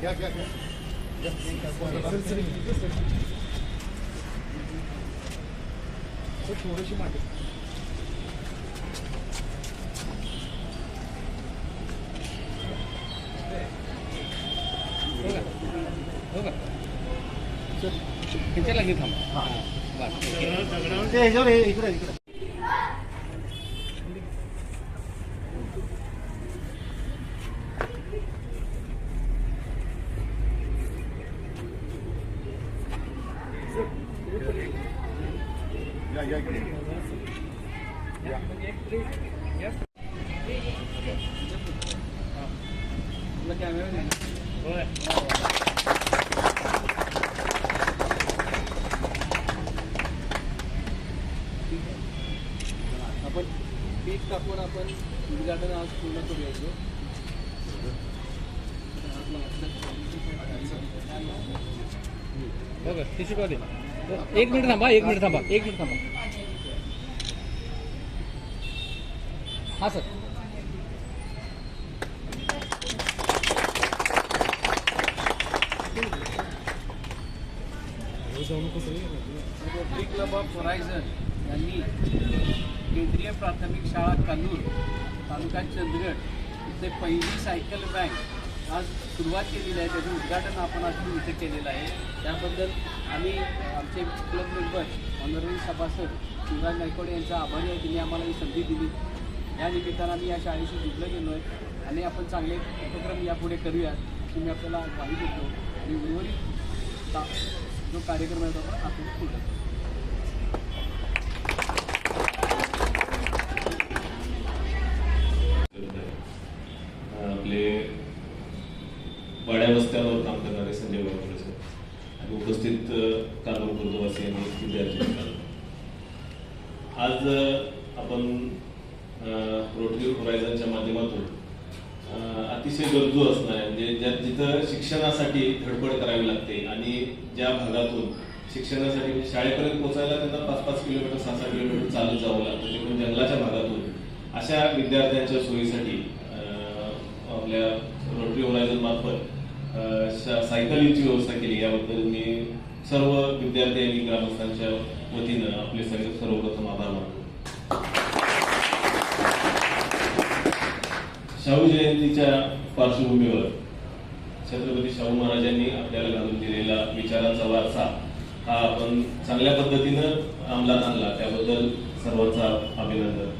घ्या घ्या घ्या थोडीशी मागे हो का हो का किती लागेल थांबा बरं ठीक आहे. ते ह्याच्यावर हे इकडे इकडे या या इकडे तुला कॅमेरा नाही आपण पीक टाकून आपण उद्घाटन आज पूर्ण करूया एक मिनिट थांबा एक मिनिट थांबा एक मिनिट थांबा. हा sir. Rotary Club of Horizon यांनी केंद्रीय प्राथमिक शाळा कन्नूर तालुका चंदगड इथे पहिली सायकल बँक आज सुरुवात केलेली आहे. त्याचं उद्घाटन आपण आज इथे केलेलं आहे. त्याबद्दल आम्ही आमचे क्लब मेंबर ऑनरेबल सभासद शिवराज नायकोडे यांचा आभारी आहे. त्यांनी आम्हाला ही संधी दिली. या निमित्तानं आम्ही या शाळेशी जुडलं गेलो आहे आणि आपण चांगले उपक्रम यापुढे करूया की मी आपल्याला ग्वाही देतो. आणि उर्वरित जो कार्यक्रम आहे तो आपण आपण पुढे करू. आपले वाड्या वस्त्यांवर काम करणारे संजय बाबू सर आणि उपस्थित अ, कानूर गुरुद्वासी विद्यार्थी आज आपण रोटरी होरायझनच्या माध्यमातून अतिशय गरजू असणाऱ्या म्हणजे ज्या जिथं शिक्षणासाठी धडपड करावी लागते आणि ज्या भागातून शिक्षणासाठी म्हणजे शाळेपर्यंत पोहोचायला त्यांना पाच पाच किलोमीटर सहा सहा किलोमीटर चालत जावं लागतं ते पण जंगलाच्या भागातून अशा विद्यार्थ्यांच्या सोयीसाठी आपल्या रोटरी होरायझन मार्फत अ, सायकलीची व्यवस्था केली. याबद्दल मी सर्व विद्यार्थी आणि ग्रामस्थांच्या वतीनं आपले सगळे सर्वप्रथम आभार मानतो. शाहू जयंतीच्या पार्श्वभूमीवर छत्रपती शाहू महाराजांनी आपल्याला घालून दिलेला विचारांचा वारसा हा आपण चांगल्या पद्धतीनं अंमलात आणला. त्याबद्दल सर्वांचा अभिनंदन.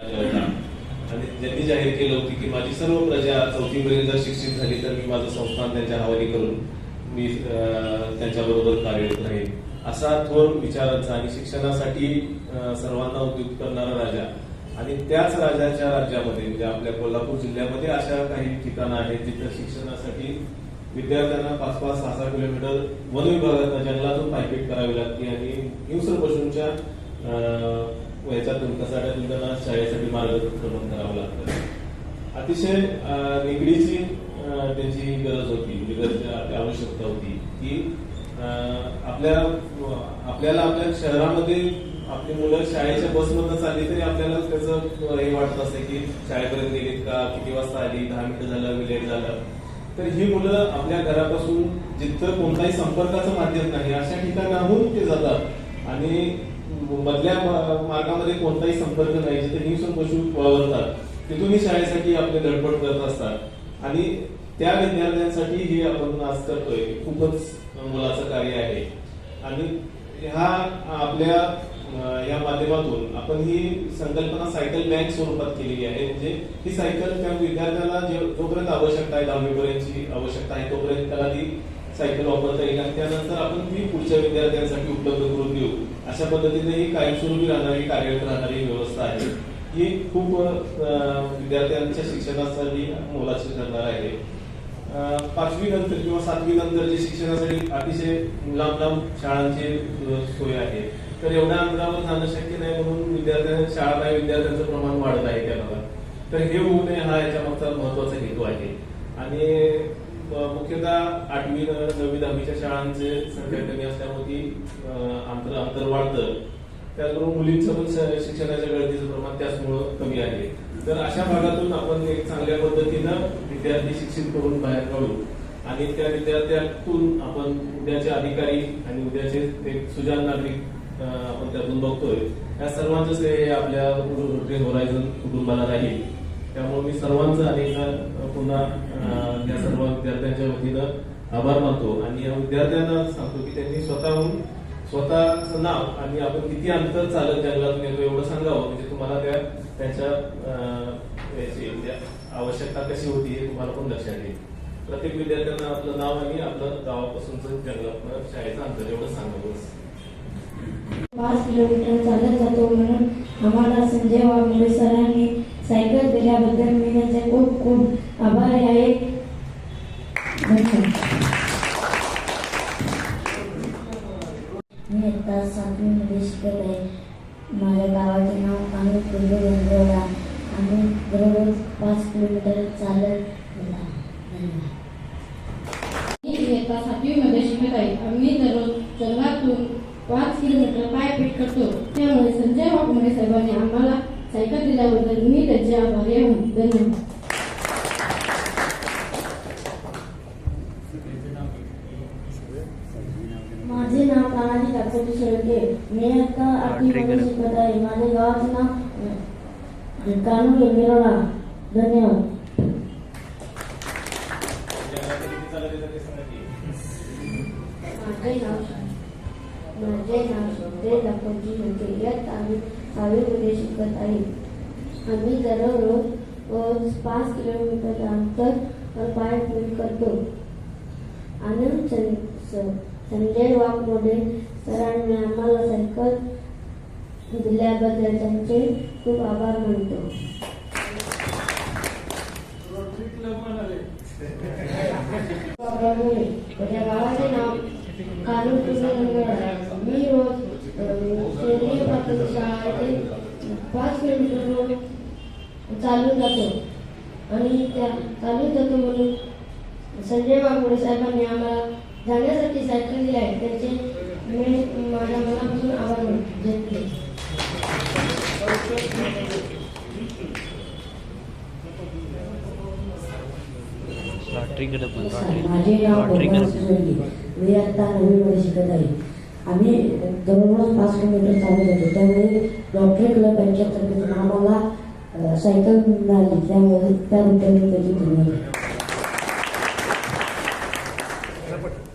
आणि ज्यांनी जाहीर केलं होती की माझी सर्व प्रजा चौथीपर्यंत जर शिक्षित झाली तर मी माझं संस्थान त्यांच्या हवाली करून मी त्यांच्याबरोबर कार्यरत राहील असा थोर विचारांचा आणि शिक्षणासाठी सर्वांना उद्युक्त करणारा राजा. आणि त्याच राजाच्या राज्यामध्ये म्हणजे आपल्या कोल्हापूर जिल्ह्यामध्ये अशा काही ठिकाणं आहेत जिथं शिक्षणासाठी विद्यार्थ्यांना पाच पाच सहा सहा किलोमीटर वन विभागात जंगलातून पायपीट करावी लागते आणि हिंसर पशूंच्या अं, कसाट्यातून त्यांना शाळेसाठी मार्गक्रमण करावं लागतं. अतिशय निगडीची त्यांची गरज होती म्हणजे गरज आवश्यकता होती. की आपल्या आपल्याला आपल्या शहरामध्ये आपली मुलं शाळेच्या बसमधनं चालली तरी आपल्याला त्याचं हे वाटत असतं की शाळेपर्यंत गेलीत का? किती वाजता आली? दहा मिनिटं झालं लेट झालं? तर ही मुलं आपल्या घरापासून जिथं कोणताही संपर्काचं माध्यम नाही अशा ठिकाणाहून ते जातात. आणि मधल्या मार्गामध्ये कोणताही संपर्क नाही जिथे हिंसण पशु वावरतात तिथूनही शाळेसाठी आपले धडपड करत असतात. आणि त्या विद्यार्थ्यांसाठी हे आपण आज करतोय. खूपच मुलाचं कार्य आहे. आणि ह्या आपल्या या माध्यमातून आपण ही संकल्पना सायकल बँक स्वरूपात केलेली आहे. म्हणजे ही सायकल त्या विद्यार्थ्याला जे- जोपर्यंत आवश्यकता आहे दहावीपर्यंतची आवश्यकता आहे तोपर्यंत त्याला ती सायकल वापरता येईल आणि त्यानंतर आपण ती पुढच्या विद्यार्थ्यांसाठी उपलब्ध करून देऊ. अशा पद्धतीने ही कायमस्वरूपी राहणारी कार्यरत राहणारी व्यवस्था आहे. ही खूप विद्यार्थ्यांच्या शिक्षणासाठी मोलाची ठरणार आहे. पाचवी नंतर किंवा सातवी नंतर जे शिक्षणासाठी अतिशय लांब लांब शाळांची सोय आहे. तर एवढ्या अंतरावर जाणं शक्य नाही म्हणून विद्यार्थ्यांना शाळा नाही विद्यार्थ्यांचं प्रमाण वाढत आहे त्या भागात. तर हे होऊ नये हा याच्या मागचा महत्त्वाचा हेतू आहे. आणि मुख्यतः आठवी नववी दहावीच्या शाळांचे संख्या कमी असल्यामुळे ती अंतर अंतर वाढतं. त्याचबरोबर मुलींचं पण शिक्षणाच्या गळतीचं प्रमाण त्याचमुळं कमी आहे. तर अशा भागातून आपण एक चांगल्या पद्धतीनं विद्यार्थी शिक्षित करून बाहेर काढू आणि त्या विद्यार्थ्यातून आपण उद्याचे अधिकारी आणि उद्याचे एक सुजान नागरिक आपण त्यातून बघतोय. या सर्वांचं श्रेय हे आपल्या होरायझन कुटुंबाला राहील. त्यामुळे मी सर्वांचं अनेकदा पुन्हा त्या या सर्व विद्यार्थ्यांच्या वतीनं आभार मानतो. आणि या विद्यार्थ्यांना सांगतो की त्यांनी स्वतःहून स्वतःचं नाव आणि आपण किती अंतर चालत जंगलात नेतो एवढं सांगावं. म्हणजे तुम्हाला त्या त्याच्या अं, याची आवश्यकता कशी होती हे तुम्हाला पण लक्षात येईल. प्रत्येक विद्यार्थ्यांना आपलं नाव आणि आपलं गावापासून जंगलातनं शाळेचं अंतर एवढं सांगावं. पाच किलोमीटर चालत जातो म्हणून आम्हाला संजय वाघमोरे सरांनी सायकल दिल्याबद्दल मी त्यांचे खूप खूप आभारी आहे. मी आता सातवीमध्ये शिकत आहे माझ्या गावाचे कानूर पूर्व गंगवडा आम्ही दररोज पाच किलोमीटर चालत गेला. धन्यवाद. मी इयत्ता सातवीमध्ये शिकत आहे आम्ही दररोज जंगलातून पाच किलोमीटर पायपीट करतो. त्यामुळे संजय वाघमोडे साहेबांनी आम्हाला सायकल दिल्याबद्दल मी त्याचे आभारी आहे. धन्यवाद. माझे तानाजी काकोटी शेळके मी आता आठवीमध्ये शिकत आहे माझे गावाचे नाव कानूर धन्यवाद. माझे नाव माझे नाव श्रद्धे दाखवजी शेळके यात आम्ही शिकत आहे आम्ही दररोज रोज पाच किलोमीटर अंतर पायपीट करतो आनंद संजय वाघमोडे सरांनी आम्हाला सायकल दिल्याबद्दल त्यांचे खूप आभार मानतो. माझ्या गावाचे नाव कानूर मी रोज सेंद्रिय प्राथमिक शाळा पाच किलोमीटर चालून जातो. आणि त्या चालून जातो म्हणून संजय वाघमोडे साहेबांनी आम्हाला जाण्यासाठी सायकल दिली आहे. त्याचे मी माझ्या मनापासून आभार पण माझे नाव मी आता नवीमध्ये शिकत आहे. आम्ही दररोज पाच किलोमीटर चालत होतो. त्यामुळे डॉक्टर क्लब यांच्यातर्फे आम्हाला सायकल मिळाली. त्यामुळे त्याबद्दल मी त्याची धन्यवाद झाले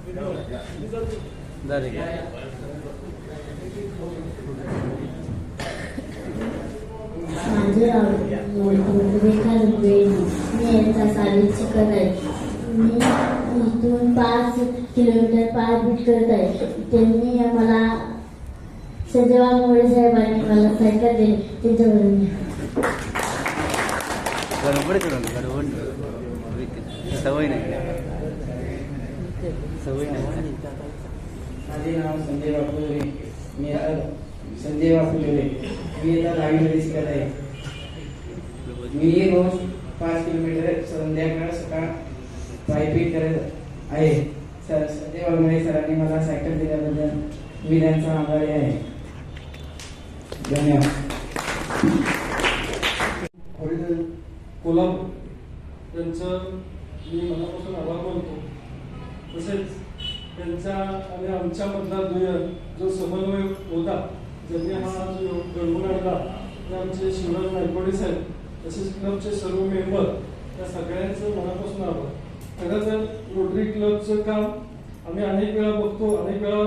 माझे नाव रेखा रुपेरी मी यांचा शाळेत शिकत आहे मी इथून पाच किलोमीटर पायपीट करत आहे त्यांनी मला सजेवा वाघमोडे साहेबांनी मला सायकल दिली त्यांच्याकडून गडबड करून गडबड. सवय नाही. सवय नाही. माझे नाव संजय वाकुले मी आता संजय वाकुले मी आता दहावीमध्ये शिकत आहे. मी रोज पाच किलोमीटर संध्याकाळ सकाळ पायपीट करत आहे. सर संजय वाघमोडे सरांनी मला सायकल दिल्याबद्दल मी त्यांचा आभारी आहे. धन्यवाद. कोल्हापूर. त्यांचं मी मनापासून आभार मानतो. तसेच त्यांचा आणि आमच्यामधला दुय्यम जो समन्वय होता ज्यांनी हा जो घडवून आणला ते आमचे शिवराज नायकोडे साहेब तसेच क्लबचे सर्व मेंबर त्या सगळ्यांचं मनापासून आभार. खरं तर रोटरी क्लबचं काम आम्ही अनेक वेळा बघतो अनेक वेळा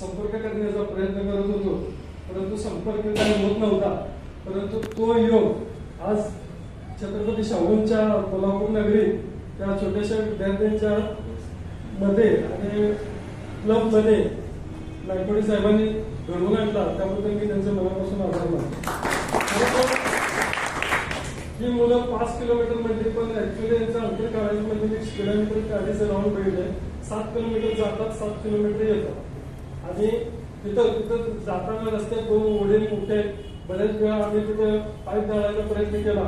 संपर्क करण्याचा प्रयत्न करत होतो परंतु संपर्क काही होत नव्हता. परंतु तो योग आज छत्रपती शाहूंच्या कोल्हापूर नगरीत त्या छोट्याशा विद्यार्थ्यांच्या मध्ये आणि क्लबमध्ये नायकवाडी साहेबांनी घडवून आणला. त्याबद्दल मी त्यांच्या मनापासून आभार मानतो. ही मुलं पाच किलोमीटर म्हणजे पण ऍक्च्युली यांचं अंतर काढायचं म्हणजे मी किलोमीटर काढायचं राहून बघितलंय सात किलोमीटर जातात सात किलोमीटर येतात. आणि तिथं तिथं जाताना रस्त्यात दोन ओढे मोठे बऱ्याच वेळा आम्ही तिथं पाईप जाळायचा प्रयत्न केला.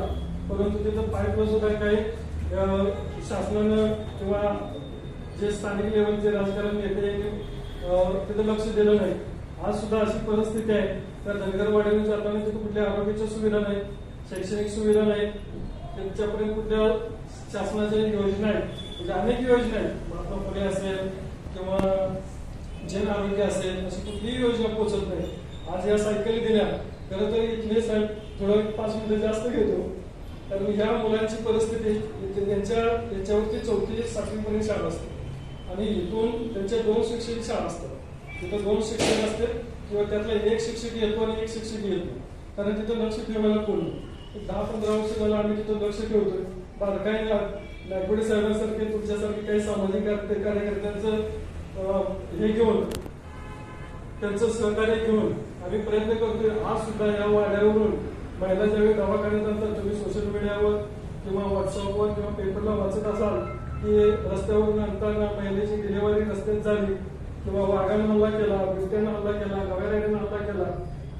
परंतु तिथं पाईपला सुद्धा काही शासनानं किंवा जे स्थानिक लेवलचे राजकारण नेते अं, तिथं लक्ष दिलं नाही. आज सुद्धा अशी परिस्थिती आहे. त्या धनगरवाडीने जाताना तिथे कुठल्या आरोग्याच्या सुविधा नाही शैक्षणिक सुविधा नाही त्यांच्यापर्यंत कुठल्या शासनाच्या योजना आहेत म्हणजे अनेक योजना आहेत. महात्मा फुले असेल किंवा जन आरोग्य असेल अशी कुठलीही योजना पोहोचत नाही. आज या सायकली दिल्या. खरं तर इथले साहेब थोडं पाच मिनिटं जास्त घेतो. कारण या मुलांची परिस्थिती त्यांच्या याच्यावरती चौथी सातवीपर्यंत शाळा असते. आणि इथून त्यांच्या दोन शिक्षक शाळा असतात. तिथं दोन शिक्षक असते किंवा त्यातला एक शिक्षक येतो आणि एक शिक्षक येतो कारण तिथं लक्ष ठेवायला कोण नाही. दहा पंधरा वर्ष झालं आम्ही तिथं लक्ष ठेवतोय. बारकाई नागपुडी साहेबांसारखे तुमच्यासारखे काही सामाजिक कार्य- कार्यकर्त्यांचं हे घेऊन त्यांचं सहकार्य घेऊन आम्ही प्रयत्न करतोय. आज सुद्धा या वाड्यावरून महिला ज्यावेळी दवाखान्यात आणतात तुम्ही सोशल मीडियावर किंवा व्हॉट्सअपवर किंवा पेपरला वाचत असाल की रस्त्यावरून आणताना महिलेची डिलिव्हरी रस्त्यात झाली किंवा वाघानं हल्ला केला बिबट्यानं हल्ला केला गव्यारेड्यानं हल्ला केला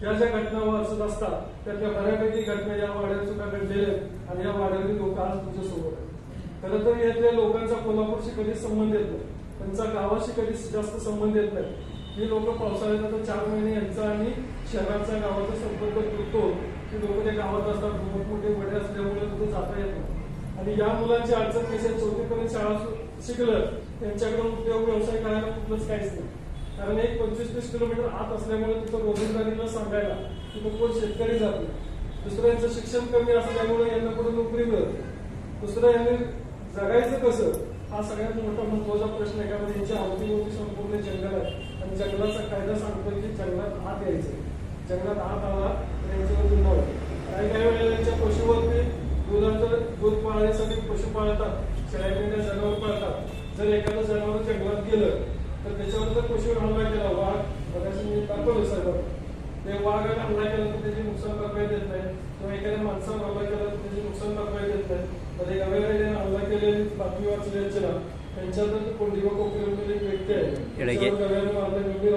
या ज्या घटना वाचत असतात त्यातल्या बऱ्यापैकी घटना या वाड्यात सुद्धा घडलेल्या आहेत आणि या वाड्यातील लोक आज तुमच्यासोबत आहेत. खरं तर यातल्या लोकांचा कोल्हापूरशी कधीच संबंध येत नाही. त्यांचा गावाशी कधीच जास्त संबंध येत नाही. ही लोक पावसाळ्यात आता चार महिने यांचा आणि शहराचा गावाचा संपर्क तुटतो की लोक त्या गावात असतात मोठमोठे वडे असल्यामुळे तिथे जाता येत नाही. आणि या मुलांची अडचण कशी चौथीपर्यंत शाळा शिकलं त्यांच्याकडे उद्योग व्यवसाय करायला कुठलंच काहीच नाही. कारण एक पंचवीस तीस किलोमीटर आत असल्यामुळे तिथं रोजंदारीला सांगायला तिथं कोण शेतकरी जात नाही. दुसऱ्यांचं शिक्षण कमी असल्यामुळे यांना कुठे नोकरी मिळत दुसरं यांनी जगायचं कसं? हा सगळ्यात मोठा महत्त्वाचा प्रश्न आहे. कारण यांच्या अवतीभोवती संपूर्ण जंगल आहे. आणि जंगलाचा कायदा सांगतो की जंगलात आत यायचं. जंगलात आत आला तर यांच्यावर गुन्हा काही काही वेळेला यांच्या पशुवरती पाळतात शेळ्या जनावर पाळतात. जर एखादं जनावर जंगलात गेलं तर त्याच्यावर जर पशुवर हल्ला केला वाघ बघायचं मी दाखवलं साहेब? ते वाघाने हल्ला केला तर त्याची नुकसान भरपाई देत नाही. किंवा एखाद्या माणसानं हल्ला केला तर त्याची नुकसान भरपाई देत नाही. मध्ये गवेराने हल्ला केलेली बातमी वाचली याची ना त्यांच्यात कोंडिवा कोकरेमध्ये एक व्यक्ती आहे. त्याच्यावर मारलं गंभीर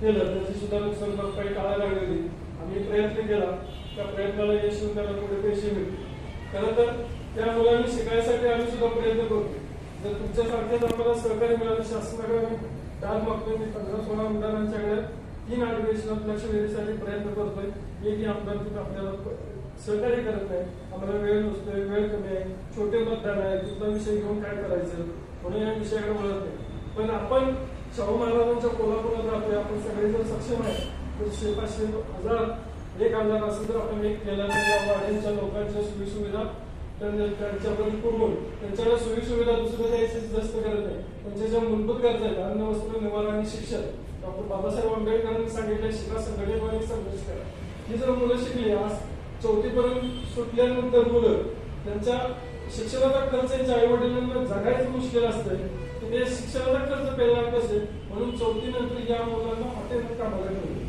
केलं त्याची सुद्धा नुकसान भरपाई टाळायला लागलेली. आम्ही प्रयत्न केला. त्या प्रयत्नाला यश त्याला पुढे पैसे मिळते खरं तर त्या मुलांनी शिकायसाठी आम्ही सुद्धा प्रयत्न करतो जर तुमच्यासारख्याच आम्हाला सहकार्य मिळालं शासनाकडे आम्ही दाद मागतोय मी पंधरा सोळा आमदारांच्याकडे तीन अधिवेशनात लक्ष वेधीसाठी प्रयत्न करतोय. एक आमदार तिथं आपल्याला सहकार्य करत नाही आम्हाला वेळ नसतोय वेळ कमी आहे. छोटे मतदान आहे. कुठला विषय घेऊन काय करायचं? म्हणून या विषयाकडे वळत नाही. पण आपण शाहू महाराजांच्या कोल्हापुरात राहतोय. आपण सगळे जर सक्षम आहे तर शे पाचशे हजार एक हजार असेल तर आपण एक केला तर या वाड्यांच्या लोकांच्या सोयीसुविधा त्यांच्यापर्यंत पुरवून त्यांच्याकडे सोयीसुविधा दुसरं द्यायची जास्त करत नाही. त्यांच्या ज्या मूलभूत गरजा आहेत अन्न वस्त्र निवारा आणि शिक्षण डॉक्टर बाबासाहेब आंबेडकरांनी सांगितलं शिका संघटित आणि संघर्ष करा. ही जर मुलं शिकली आज चौथीपर्यंत सुटल्यानंतर मुलं त्यांच्या शिक्षणाचा खर्च यांच्या आई वडिलांना जगायचं मुश्किल असतंय तर ते शिक्षणाचा खर्च पेलणार कसे? म्हणून चौथी नंतर या मुलांना हॉटेलात कामाला ठेवले.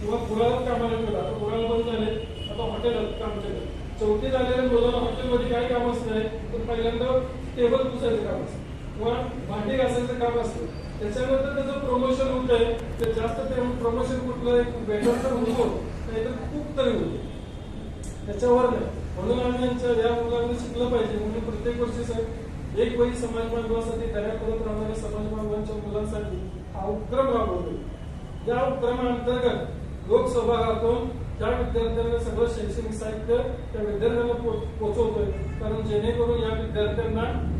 किंवा पुरात कामाला ठेवलं. आता पुराण बंद झाले आता हॉटेलात काम केलं. चौथी झालेल्या मुलांना हॉटेलमध्ये काय काम असतं तर पहिल्यांदा टेबल पुसायचं काम असतं. किंवा भांडी घासायचं काम असतं. त्याच्यानंतर त्याचं प्रमोशन होत आहे. ते जास्त प्रमोशन कुठलं एक बेटर तर होतो. नाहीतर खूप तरी होतो. त्याच्यावर नाही. म्हणून आम्ही यांच्या या मुलांनी शिकलं पाहिजे. म्हणून प्रत्येक वर्षी साहेब एक वही समाज बांधवासाठी तयार करत राहणाऱ्या समाज बांधवांच्या मुलांसाठी हा उपक्रम राबवतो. या उपक्रमाअंतर्गत लोकसभागातून त्या विद्यार्थ्यांना सगळं शैक्षणिक साहित्य त्या विद्यार्थ्यांना पो- पोहोचवतोय कारण जेणेकरून या विद्यार्थ्यांना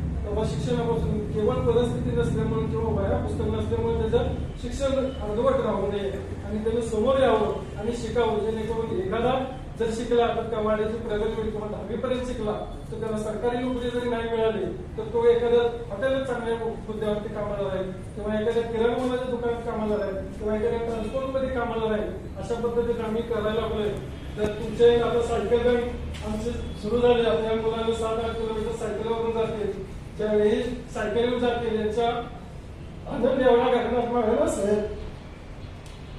शिक्षणापासून केवळ परिस्थिती नसल्यामुळे किंवा वया पुस्तक नसल्यामुळे त्याचं शिक्षण अर्धवट राहू नये आणि त्याने समोर यावं आणि शिकावं. जेणेकरून एखादा जर शिकला तर त्या वाड्याची प्रगती होईल. किंवा दहावीपर्यंत शिकला तर त्याला सरकारी नोकरी जरी नाही मिळाली तर तो एखाद्या हॉटेलच चांगल्या हुद्द्यावरती कामाला राहील. किंवा एखाद्या किराणा मुलाच्या दुकानात कामाला राहील. किंवा एखाद्या ट्रान्सपोर्टमध्ये कामाला राहील. अशा पद्धतीने आम्ही करायला लागलोय. तर तुमचे आता सायकल बँक आमचे सुरू झाले. आता या मुलांना सात आठ किलोमीटर सायकलवरून जाते. ज्यावेळी सायकलीवर जाते त्यांच्या आनंद एवढा घटनात्मक आहे ना साहेब.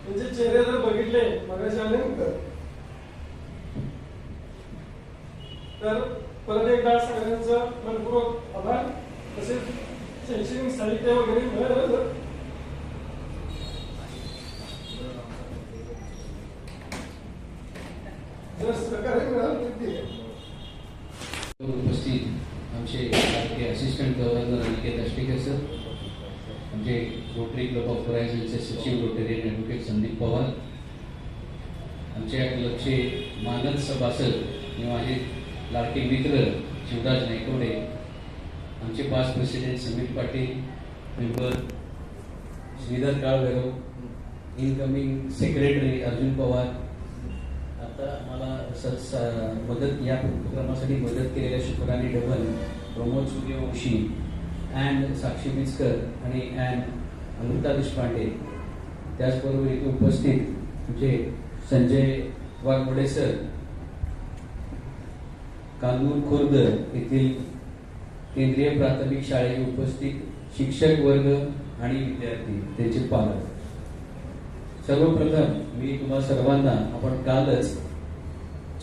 त्यांचे चेहरे जर बघितले मगाशी आले ना तर परत एकदा सगळ्यांचं मनपूर्वक आभार. तसेच शैक्षणिक साहित्य वगैरे मिळालं उपस्थित आमचे भारतीय assistant governor Aniket Ashtike sir आमचे रोटरी क्लब ऑफ होरायझनचे सचिव रोटेरियन ॲडव्होकेट संदीप पवार आमच्या लक्षे मानद सभासद आणि माझे लाडके मित्र शिवराज नायकवडे आमचे पाच president Sameer Patil member Shridhar Kalbhairav incoming secretary Arjun Pawar. आता मला स- मदत या उपक्रमासाठी मदत केलेल्या शुक्रानी डबल प्रमोद सूर्यवंशी अँड साक्षी मिचकर आणि अँड अमृता देशपांडे. त्याचबरोबर इथे उपस्थित म्हणजे संजय वाघमोडे सर कांगूर खुर्द येथील केंद्रीय प्राथमिक शाळेत उपस्थित शिक्षक वर्ग आणि विद्यार्थी त्यांचे पालक सर्वप्रथम मी तुम्हा सर्वांना आपण कालच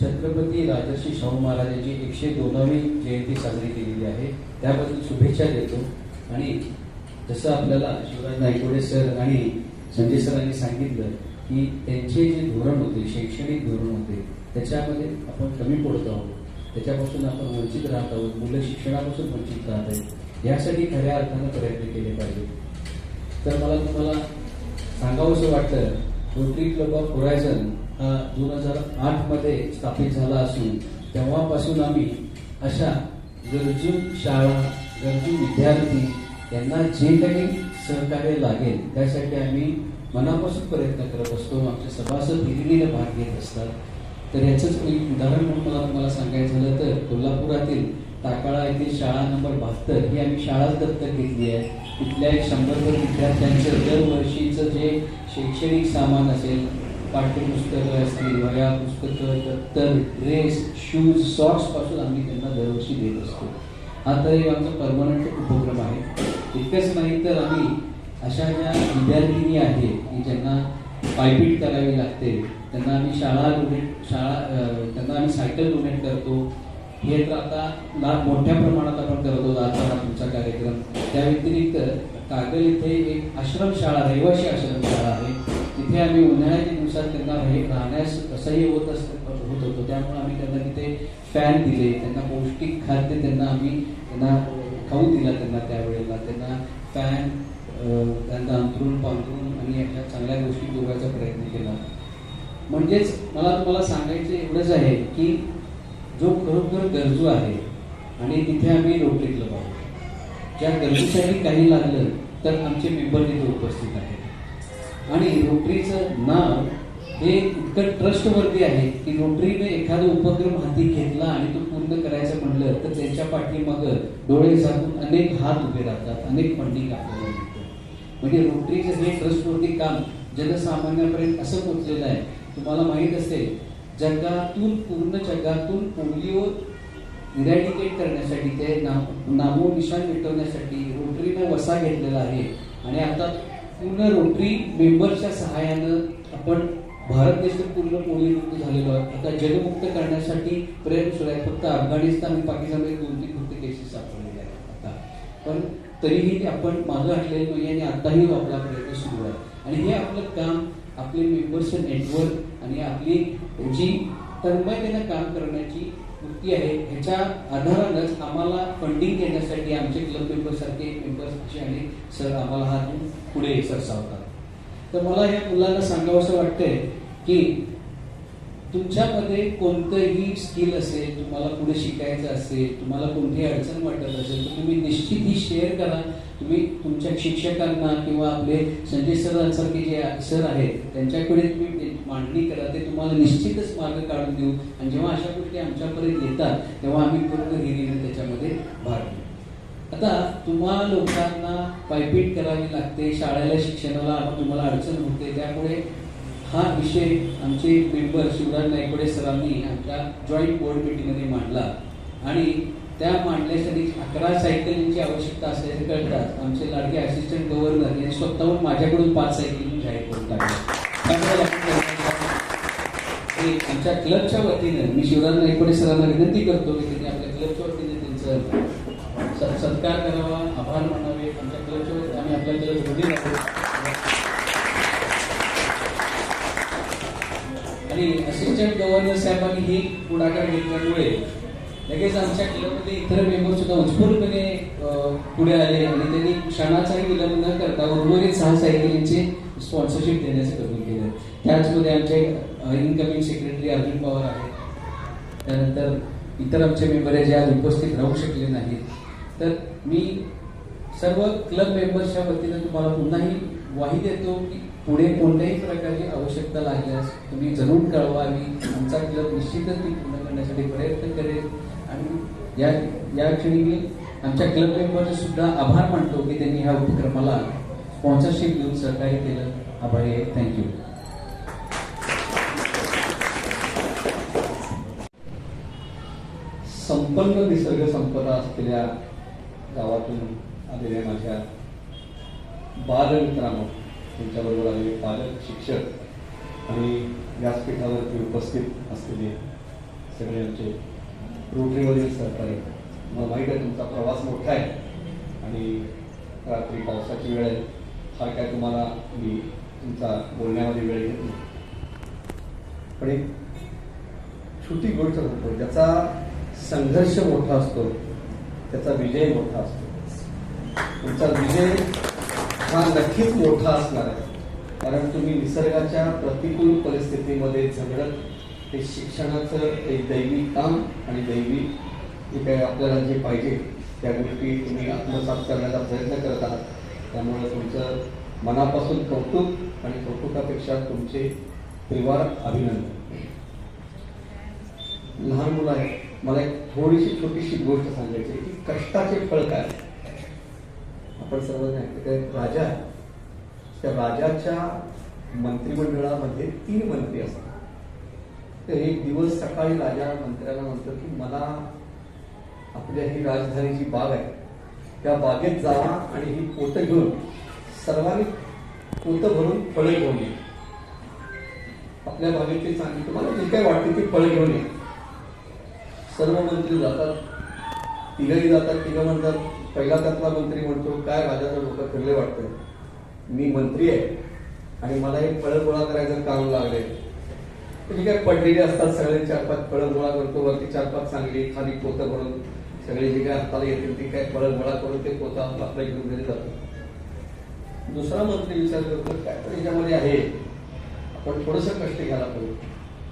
छत्रपती राजर्षी शाहू महाराजांची एकशे दोनावी जयंती साजरी केलेली आहे. त्याबद्दल शुभेच्छा देतो. आणि जसं आपल्याला शिवराज नायकोडे सर आणि संजय सरांनी सांगितलं की त्यांचे जे धोरण होते शैक्षणिक धोरण होते त्याच्यामध्ये आपण कमी पडत आहोत. त्याच्यापासून आपण वंचित राहत आहोत मुलं शिक्षणापासून वंचित राहत आहेत यासाठी खऱ्या अर्थानं प्रयत्न केले पाहिजे तर मला तुम्हाला सांगावंसं वाटतं रोटरी क्लब ऑफ होरायझन हा दोन हजार आठमध्ये स्थापित झाला असून तेव्हापासून आम्ही अशा गरजू शाळा गरजू विद्यार्थी यांना जे काही सहकार्य लागेल त्यासाठी आम्ही मनापासून प्रयत्न करत असतो. आमचे सभासद हिरिरीने भाग घेत असतात. तर याचंच एक उदाहरण म्हणून मला तुम्हाला सांगायचं झालं तर कोल्हापुरातील टाकाळा येथील शाळा नंबर बहात्तर ही आम्ही शाळाच दत्तक घेतली आहे. तिथल्या एक शंभरभर विद्यार्थ्यांचं दरवर्षीचं जे शैक्षणिक सामान असेल पाठ्यपुस्तकं असतील वह्या पुस्तकं दप्तर ड्रेस शूज सॉक्सपासून आम्ही त्यांना दरवर्षी देत असतो. हा तर एक आमचा परमनंट उपक्रम आहे. इतकंच नाही तर आम्ही अशा ज्या विद्यार्थिनी आहेत की ज्यांना पायपीट करावी लागते त्यांना आम्ही शाळा शाळा त्यांना आम्ही सायकल डोनेट करतो. हे तर आता ना मोठ्या प्रमाणात आपण करतो आजचा तुमचा कार्यक्रम. त्या व्यतिरिक्त कागल इथे एक आश्रमशाळा रहिवासी आश्रमशाळा आहे. तिथे आम्ही उन्हाळ्याच्या दिवसात त्यांना हे राहण्यास असह्य होत असत होत होतो. त्यामुळे आम्ही त्यांना तिथे फॅन दिले त्यांना पौष्टिक खाद्य त्यांना आम्ही त्यांना खाऊ दिला त्यांना त्यावेळेला. त्यांना फॅन त्यांना अंतरून पांघरून आणि अशा चांगल्या गोष्टी जोगायचा प्रयत्न केला. म्हणजेच मला तुम्हाला सांगायचं एवढंच आहे की जो खरोखर गरजू आहे आणि तिथे आम्ही रोटरी क्लब आहोत. ज्या गरजूसाठी काही लागलं तर आमचे मेंबर तिथे उपस्थित आहेत. आणि रोटरीचं नाव हे इतकं ट्रस्टवरती आहे की रोटरीने एखादा उपक्रम हाती घेतला आणि तो पूर्ण करायचं म्हणलं तर त्याच्या पाठीमागं डोळे झाकून अनेक हात उभे राहतात अनेक फंडिंग आपल्याला मिळतं म्हणजे रोटरीचं हे ट्रस्टवरती काम जनसामान्यापर्यंत असं पोचलेलं आहे तुम्हाला माहीत असेल जगातून पूर्ण जगातून पोलिओ इरॅडिकेट करण्यासाठी ते नाम नामो मिटवण्यासाठी रोटरीनं वसा घेतलेला आहे. आणि आता पूर्ण रोटरी मेंबर्सच्या सहाय्यानं आपण भारत देश पूर्ण पोलिओमुक्त झालेलो आहे आता जगमुक्त करण्यासाठी प्रयत्न सुरू आहे. फक्त अफगाणिस्तान आणि पाकिस्तानमध्ये दोन तीन फक्त केसेस सापडलेले आहेत आता. पण तरीही ते आपण मागं हटलेलं नाही आणि आताही आपला प्रयत्न सुरू आहे. आणि हे आपलं काम आपले मेंबर्सचं नेटवर्क आणि आपली जी तन्मयतेनं काम करण्याची वृत्ती आहे ह्याच्या आधारानंच आम्हाला फंडिंग देण्यासाठी आमचे क्लब मेंबरसारखे मेंबर्स असे अनेक सर आम्हाला हा पुढे सरसावतात. तर मला या मुलांना सांगावं वाटतंय की तुमच्यामध्ये कोणतंही स्किल असेल तुम्हाला पुढे शिकायचं असेल तुम्हाला कोणती अडचण वाटत असेल तर तुम्ही निश्चित ही शेअर करा. तुम्ही तुमच्या शिक्षकांना किंवा आपले संजय सरांसारखे जे सर आहेत त्यांच्याकडे तुम्ही मांडणी करा. ते तुम्हाला निश्चितच मार्ग काढून देऊ. आणि जेव्हा अशा गोष्टी आमच्यापर्यंत येतात तेव्हा आम्ही पूर्ण हिरीने त्याच्यामध्ये भाग घेऊ. आता तुम्हा लोकांना पायपीट करावी लागते. शाळेला शिक्षणाला तुम्हाला अडचण होते. त्यामुळे हा विषय आमचे मेंबर शिवराज नायकोडे सरांनी आमच्या जॉईंट बोर्ड मीटिंगमध्ये मांडला. आणि त्या मांडण्यासाठी अकरा सायकलींची आवश्यकता असल्याचे कळतात आमचे लाडके असिस्टंट गव्हर्नर यांनी स्वतःहून माझ्याकडून पाच सायकली जाहीर करून टाकल्या. आमच्या क्लबच्या वतीनं मी शिवराज नायकोडे सरांना विनंती करतो की त्यांनी आपल्या क्लबच्या वतीने त्यांचं सत्कार करावा आभार मानावे. आमच्या क्लबच्या वतीने आम्ही आपल्या क्लब वडील आणि असिस्टंट गव्हर्नर साहेबांनी ही पुढाकार घेतल्यामुळे लगेच आमच्या क्लबमध्ये इतर मेंबर सुद्धा उत्स्फूर्तपणे पुढे आले आणि त्यांनी क्षणाचाही विलंब न करता उर्वरित सहा सायकलींचे स्पॉन्सरशिप देण्याचं कबूल केलं. त्याचमध्ये आमचे इनकमिंग सेक्रेटरी अर्जुन पवार आहेत. त्यानंतर इतर आमचे मेंबर आहे जे आज उपस्थित राहू शकले नाहीत. तर मी सर्व क्लब मेंबर्सच्या वतीनं तुम्हाला पुन्हाही ग्वाही देतो की पुढे कोणत्याही प्रकारची आवश्यकता लागल्यास तुम्ही जरूर कळवावी आमचा क्लब निश्चितच ती पूर्ण करण्यासाठी प्रयत्न करेल आणि या या क्षणी मी आमच्या क्लब मेंबरचे सुद्धा आभार मानतो की त्यांनी ह्या उपक्रमाला स्पॉन्सरशिप देऊन सहकार्य केलं. आभारी आहे. थँक्यू संपन्न निसर्ग संपदा असलेल्या गावातून आलेल्या माझ्या बालमित्रांनो त्यांच्याबरोबर आलेले पालक शिक्षक आणि व्यासपीठावरती उपस्थित असलेले सगळे आमचे रोटरीवरील सरकार. मला माहीत आहे तुमचा प्रवास मोठा आहे आणि रात्री पावसाची वेळ आहे. फार काय तुम्हाला मी तुमचा बोलण्यामध्ये वेळ घेत नाही. पण एक छोटी गोष्ट सांगतो ज्याचा संघर्ष मोठा असतो त्याचा विजय मोठा असतो. तुमचा विजय हा नक्कीच मोठा असणार आहे. कारण तुम्ही निसर्गाच्या प्रतिकूल परिस्थितीमध्ये झगडत हे शिक्षणाचं एक दैवी काम आणि दैवी जे काही आपल्याला जे पाहिजे त्या गोष्टी तुम्ही आत्मसात करण्याचा प्रयत्न करत आहात. त्यामुळे तुमचं मनापासून कौतुक आणि कौतुकापेक्षा तुमचे त्रिवार अभिनंदन. लहान मुलं आहेत. मला एक थोडीशी छोटीशी गोष्ट सांगायची की कष्टाचे फळ काय? आपण सर्वजण ऐकतो काय राजा आहे त्या राजाच्या मंत्रिमंडळामध्ये तीन मंत्री असतात. तर एक दिवस सकाळी राजा मंत्र्याला म्हणतो की मला आपल्या ही राजधानीची बाग आहे. त्या बागेत जावा आणि ही पोतं घेऊन सर्वांनी पोतं भरून फळं घेऊन ये. आपल्या बागेतली चांगली तुम्हाला जे काय वाटते ती फळं घेऊन ये. सर्व मंत्री जातात तिघही जातात तिघं म्हणतात पहिला त्यातला मंत्री म्हणतो काय राजाचं डोकं फिरले वाटतं? मी मंत्री आहे आणि मला हे फळं गोळा करायचं काम लागले जी काय पडलेली असतात सगळे चार पाच फळं गोळा करतो वरती चार पाच चांगली खाली पोतं भरून सगळे जे काय हाताला येतील ती काय फळं गोळा करून ते पोतं आपला आपलं घेऊन घरी जातो दुसरा मंत्री विचार करतो काय तर याच्यामध्ये आहे? आपण थोडस कष्ट घ्यायला पाहिजे.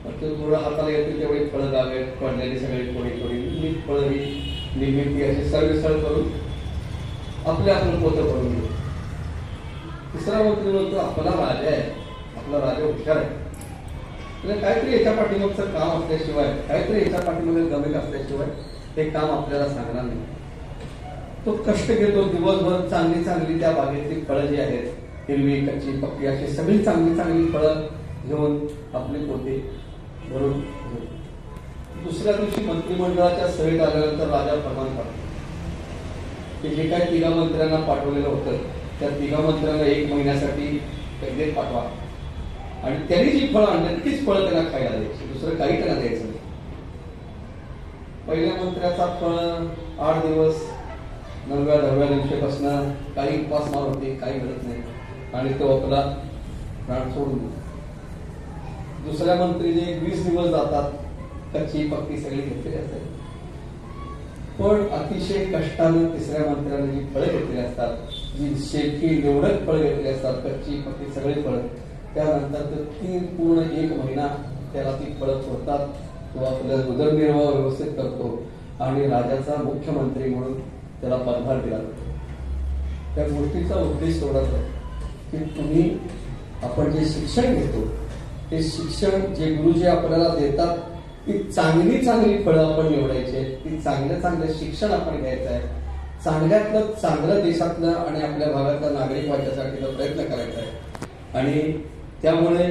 मग ते थोडं हाताला येतील तेवढी फळं गावे पडलेली सगळी थोडी थोडी मी फळं ही निर्मिती अशी सरविसळ करून आपले आपण पोतं करून घेऊ. तिसरा मंत्री म्हणतो आपला राजा आहे आपला राजा हुशार आहे. म्हणजे काहीतरी याच्या पाठीमागचं काम असल्याशिवाय काहीतरी याच्या पाठीमागे गमिक असल्याशिवाय ते काम आपल्याला सांगणार नाही. तो कष्ट घेतो दिवसभर चांगली चांगली त्या बागेतली फळं जी आहेत हिरवी कच्ची पक्की अशी सगळी चांगली चांगली फळं घेऊन आपले पोते भरून दुसऱ्या दिवशी मंत्रिमंडळाच्या सभेत आल्यानंतर राजा प्रमाण काढतो ते जे काही तिघा मंत्र्यांना पाठवलेलं होतं त्या तिघा मंत्र्यांना एक महिन्यासाठी कैदेत पाठवा. आणि त्यांनी जी फळं आणली तीच फळं त्यांना खायला द्यायची दुसरं काही त्यांना द्यायचं नाही. पहिल्या मंत्र्याचा फळ आठ दिवस नवव्या दहाव्या दिवशीपासून काही उपासमार होते काही घडत नाही. आणि तो आपला प्राण सोडून देतो. दुसऱ्या मंत्रीने वीस दिवस जातात कच्ची पक्की सगळी घेतलेली असते पण अतिशय कष्टानं तिसऱ्या मंत्र्याने जी फळं घेतलेली असतात जी शेती निवडक फळं घेतलेली असतात कच्ची पक्की सगळी फळं त्यानंतर ते तीन पूर्ण एक महिना त्याला ती फळं सोडतात तो आपल्या उदरनिर्वाह व्यवस्थित करतो आणि राजाचा मुख्यमंत्री म्हणून त्याला पदभार दिला जातो. त्या गोष्टीचा उद्देश एवढाच आहे की तुम्ही आपण जे शिक्षण घेतो ते शिक्षण जे गुरुजी आपल्याला देतात ती चांगली चांगली फळं आपण निवडायची आहेत ती चांगलं चांगलं शिक्षण आपण घ्यायचं आहे चांगल्यातलं चांगलं देशातलं आणि आपल्या भागातलं नागरिक व्हायच्यासाठीचा प्रयत्न करायचा आहे. आणि त्यामुळे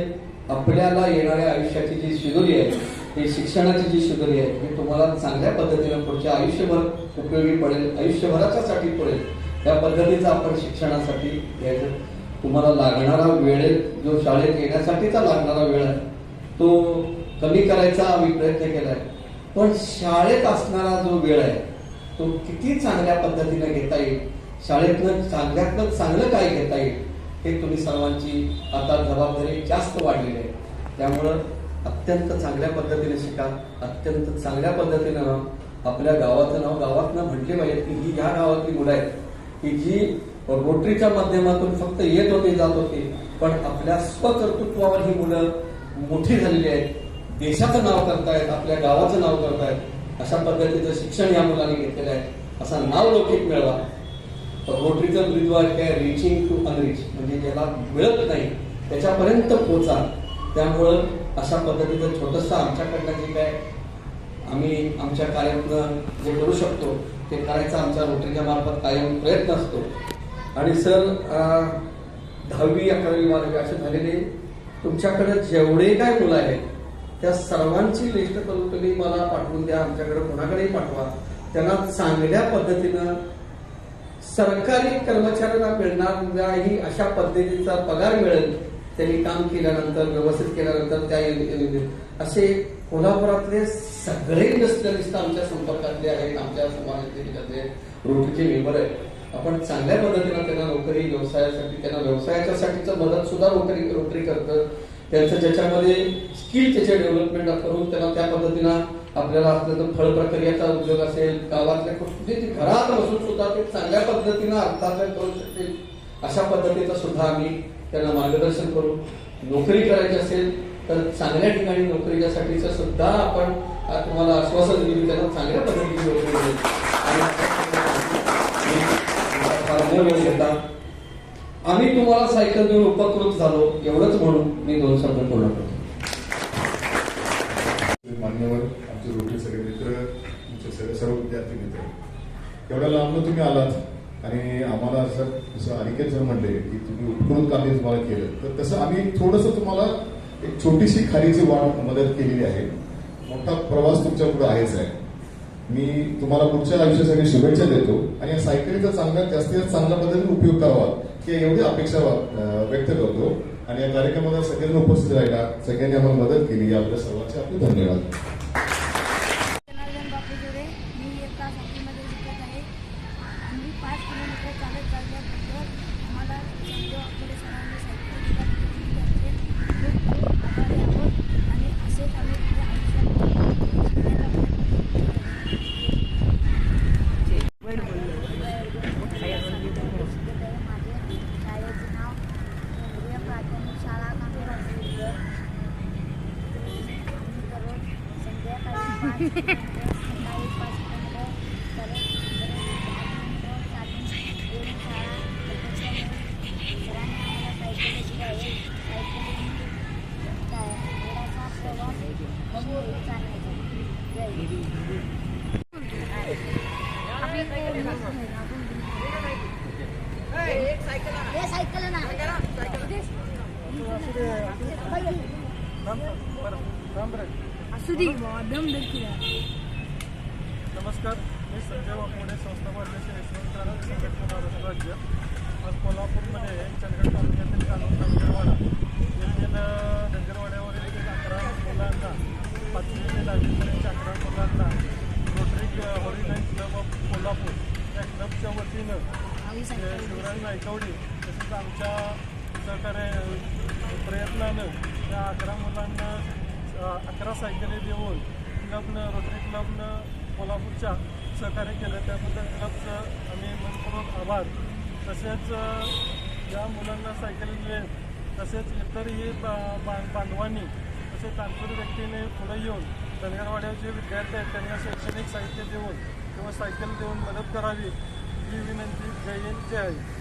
आपल्याला येणाऱ्या आयुष्याची जी शिदोरी आहे ती शिक्षणाची जी शिदोरी आहे ती तुम्हाला चांगल्या पद्धतीनं पुढच्या आयुष्यभर उपयोगी पडेल आयुष्यभराच्यासाठी पडेल त्या पद्धतीचा आपण शिक्षणासाठी घ्यायचं. तुम्हाला लागणारा वेळ जो शाळेत येण्यासाठीचा लागणारा वेळ आहे तो कमी करायचा आम्ही प्रयत्न केलाय. पण शाळेत असणारा जो वेळ आहे तो किती चांगल्या पद्धतीने घेता येईल? शाळेतनं चांगल्यातनं चांगलं काय घेता येईल? हे तुम्ही सर्वांची आता जबाबदारी जास्त वाढलेली आहे. त्यामुळं अत्यंत चांगल्या पद्धतीने शिका अत्यंत चांगल्या पद्धतीनं राहा. आपल्या गावाचं नाव गावातनं म्हटले पाहिजे की ही ह्या गावातली मुलं आहेत. की जी रोटरीच्या माध्यमातून फक्त येत होते जात होते पण आपल्या स्वकर्तृत्वावर ही मुलं मोठी झालेली आहेत. देशाचं नाव करतायत आपल्या गावाचं नाव करतायत अशा पद्धतीचं शिक्षण या मुलांनी घेतलेलं आहे. असा नाव लौकिक मिळवा. रोटरीचं ब्रिद्वार काय रिचिंग टू अनरिच म्हणजे ज्याला मिळत नाही त्याच्यापर्यंत पोचा. त्यामुळं अशा पद्धतीचं छोटंसं आमच्याकडनं जे काय आम्ही आमच्या कार्यातनं जे करू शकतो ते करायचा आमच्या रोटरीच्या मार्फत कायम प्रयत्न असतो. आणि सर दहावी अकरावी बारावी असे झालेले तुमच्याकडे जेवढे काय मुलं आहेत त्या सर्वांची लिस्ट करून तुम्ही मला पाठवून द्या आमच्याकडे कोणाकडेही पाठवा. त्यांना चांगल्या पद्धतीनं सरकारी कर्मचाऱ्यांना मिळणार मिळणारी अशा पद्धतीचा पगार मिळेल. त्यांनी काम केल्यानंतर व्यवस्थित केल्यानंतर त्या असे कोल्हापुरातले सगळे इंडस्ट्रियलिस्ट आमच्या संपर्कातले आहेत आमच्या समाजातले रोटीचे मेंबर आहेत. आपण चांगल्या पद्धतीनं त्यांना नोकरी व्यवसायासाठी त्यांना व्यवसायाच्यासाठीचं मदत सुद्धा नोकरी नोकरी करतं. त्यांचं ज्याच्यामध्ये स्किल त्याचे डेव्हलपमेंट करून त्यांना त्या पद्धतीनं आपल्याला आपलं फळ प्रक्रियाचा उद्योग असेल गावातल्या गोष्टी ते घरात बसून सुद्धा ते चांगल्या पद्धतीनं अर्थार्जन करू शकतील अशा पद्धतीचं सुद्धा आम्ही त्यांना मार्गदर्शन करू. नोकरी करायची असेल तर चांगल्या ठिकाणी नोकरीच्यासाठीचं सुद्धा आपण तुम्हाला आश्वासन दिली त्यांना चांगल्या पद्धतीने नोकरी मिळेल. आणि फार आम्ही तुम्हाला सायकल देऊन उपकृत झालो एवढंच म्हणून मी दोन शब्द पूर्ण करतो. मान्यवर आमचे रोटी सगळे मित्र तुमचे सगळे सर्व विद्यार्थी मित्र एवढ्या लांब तुम्ही आलात आणि आम्हाला असं जसं अनिकेत सर म्हणले की तुम्ही उपकृत कार्य तुम्हाला केलं तर तसं आम्ही थोडंसं तुम्हाला एक छोटीशी खालीची वाट मदत केलेली आहे. मोठा प्रवास तुमच्यापुढे आहेच आहे. मी तुम्हाला पुढच्या आयुष्यासाठी शुभेच्छा देतो आणि या सायकलीचा चांगला जास्तीत जास्त चांगल्या पद्धतीने उपयोग करावा. की एवढी अपेक्षा व्यक्त करतो. आणि या कार्यक्रमाला सगळ्यांनी उपस्थित राहिला सगळ्यांनी आम्हाला मदत केली. या आपल्या सर्वांचे आपले धन्यवाद. जनार्दन बापूजुरे मी इयत्ता सातवीमध्ये शिकत आहे आम्ही पाच किलोमीटर चालत चालल्याबद्दल आम्हाला संजय वाकोडे सरांनी साहित्य दिल्याबद्दल खूप खूप आभारी आहोत आणि असेच आम्ही आपल्या आयुष्यात शिकण्याचा माझे शाळेचे नाव केंद्रीय प्राथमिक शाळा कामगार दररोज संध्याकाळी पाच किलोमीटर सकाळी पाच किलोमीटर परत परत दहा किलोमीटर चालून येऊन शाळा अपेक्षा सरांनी आम्हाला सायकल शिकावे सायकल वेळाचा प्रवास कमी होईल चालण्याचा जय सायकल ना असू दे दम देखील नमस्कार. मी संजय वाकोडे संस्थापक अध्यक्ष यशवंतराव संघटना महाराष्ट्र राज्य. आज कोल्हापूरमध्ये चंदगड तालुक्यातील कानून डंगरवाडा येथील अ, डंगरवाड्यावरील एक अकरा मुलांना पाचवी ते दहावीपर्यंतच्या अकरा मुलांना रोटरी हॉरिलाईन क्लब ऑफ कोल्हापूर या क्लबच्या वतीनं शिवराज नायकवडी तसेच आमच्या सहकार्य प्रयत्नानं त्या अकरा मुलांना अकरा सायकली देऊन क्लबनं रोटरी क्लबनं कोल्हापूरच्या सहकार्य केलं. त्याबद्दल क्लबचं आम्ही मनपूर्वक आभार. तसेच ज्या मुलांना सायकल मिळेल. तसेच इतरही बा- बांधवांनी तसेच तांत्रिक व्यक्तीने पुढे येऊन धनगरवाड्याचे विद्यार्थी आहेत त्यांना शैक्षणिक साहित्य देऊन किंवा सायकल देऊन मदत करावी ही विनंती जय हिंद जय आहे